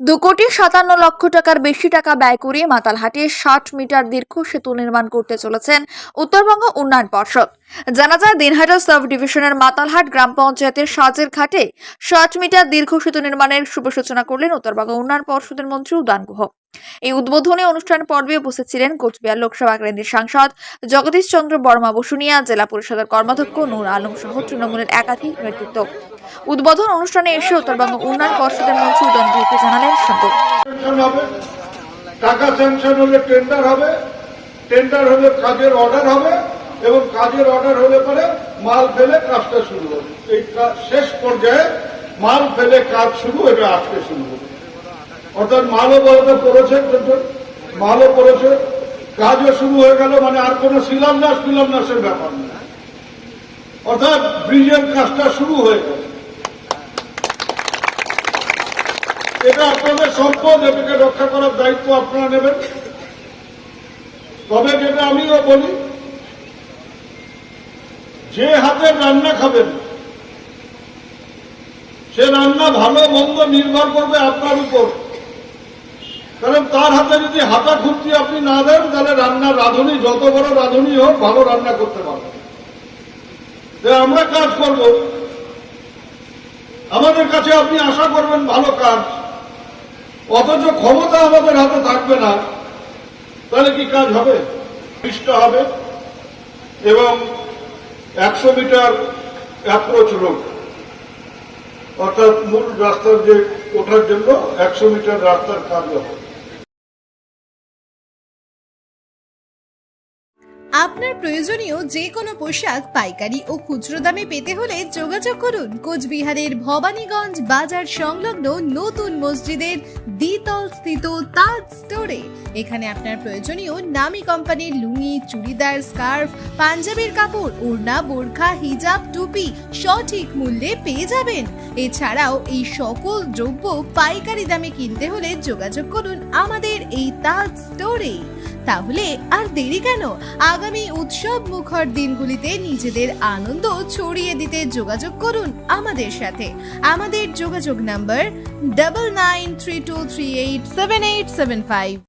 দু কোটি সাতান্ন লক্ষ টাকার বেশি টাকা ব্যয় করে মাতালহাটে ষাট মিটার দীর্ঘ সেতু নির্মাণ করতে চলেছেন উত্তরবঙ্গ উন্নয়ন পর্ষদ। জানা যায়, দিনহাটা সাব ডিভিশনের মাতালহাট গ্রাম পঞ্চায়েতের সাজের ঘাটে ষাট মিটার দীর্ঘ সেতু নির্মাণের শুভ সূচনা করলেন উত্তরবঙ্গ উন্নয়ন পর্ষদের মন্ত্রী উদান গুহ। এই উদ্বোধনী অনুষ্ঠান পর্বে উপস্থিত ছিলেন কোচবিহার লোকসভা কেন্দ্রের সাংসদ জগদীশ চন্দ্র বর্মা বসুনিয়া, জেলা পরিষদের কর্মাধ্যক্ষ নূর আলম সহ তৃণমূলের একাধিক নেতৃত্ব। উদ্বোধন অনুষ্ঠানে এসে উত্তরবঙ্গ উন্নয়ন পর্ষদের মন্ত্রী উদয়ন গুহকে জানালেন হবে, টাকা স্যাংশন হলে টেন্ডার হবে টেন্ডার হলে কাজের অর্ডার হবে, এবং কাজের অর্ডার হলে পরে মাল ফেলে কাজটা শুরু হবে। এই শেষ পর্যায়ে মাল ফেলে কাজ শুরু, এটা আজকে শুরু হবে। অর্থাৎ মালও বলতে পড়েছে কিন্তু মালও পড়েছে কাজও শুরু হয়ে গেল মানে আর কোনো শিলান্যাস শিলান্যাসের ব্যাপার নেই। অর্থাৎ ব্রিজের কাজটা শুরু হয়ে গেল। এটা আপনাদের সম্পদ এটাকে রক্ষা করার দায়িত্ব আপনারা নেবেন। তবে যেটা আমিও বলি, যে হাতে রান্না খাবেন, সে রান্না ভালো, মন্দ নির্ভর করবে আপনার উপর। কারণ তার হাতে যদি হাতা খুঁজছি আপনি না দেন, তাহলে রান্না রাঁধুনি, যত বড় রাঁধুনি হোক, ভালো রান্না করতে পারবে। আমরা কাজ করব। আমাদের কাছে আপনি আশা করবেন ভালো কাজ। অথচ ক্ষমতা আমাদের হাতে থাকবে না। তাহলে কি কাজ হবে? পৃষ্ঠা হবে এবং একশো মিটার অ্যাপ্রোচ রোড অর্থাৎ মূল রাস্তার যে ওঠার জন্য একশো মিটার রাস্তার কাজ হবে। আপনার প্রয়োজনীয় যে কোনো পোশাক, পাইকারি ও খুচরো দামে পেতে হলে যোগাযোগ করুন কোচবিহারের ভবানীগঞ্জ বাজার সংলগ্ন নতুন মসজিদের দ্বিতল স্থিত তাজ স্টোরে এখানে আপনার প্রয়োজনীয় নামি কোম্পানির লুঙ্গি, চুড়িদার, স্কার্ফ, পাঞ্জাবির কাপড়, ওড়না, বোরখা, হিজাব, টুপি সঠিক মূল্যে পেয়ে যাবেন। এছাড়াও এই সকল দ্রব্য পাইকারি দামে কিনতে হলে যোগাযোগ করুন আমাদের এই তাজ স্টোরে তাহলে আর দেরি কেন? আগামী উৎসব মুখর দিনগুলিতে নিজেদের আনন্দ ছড়িয়ে দিতে যোগাযোগ করুন আমাদের সাথে। আমাদের যোগাযোগ number double nine three two three eight seven eight seven five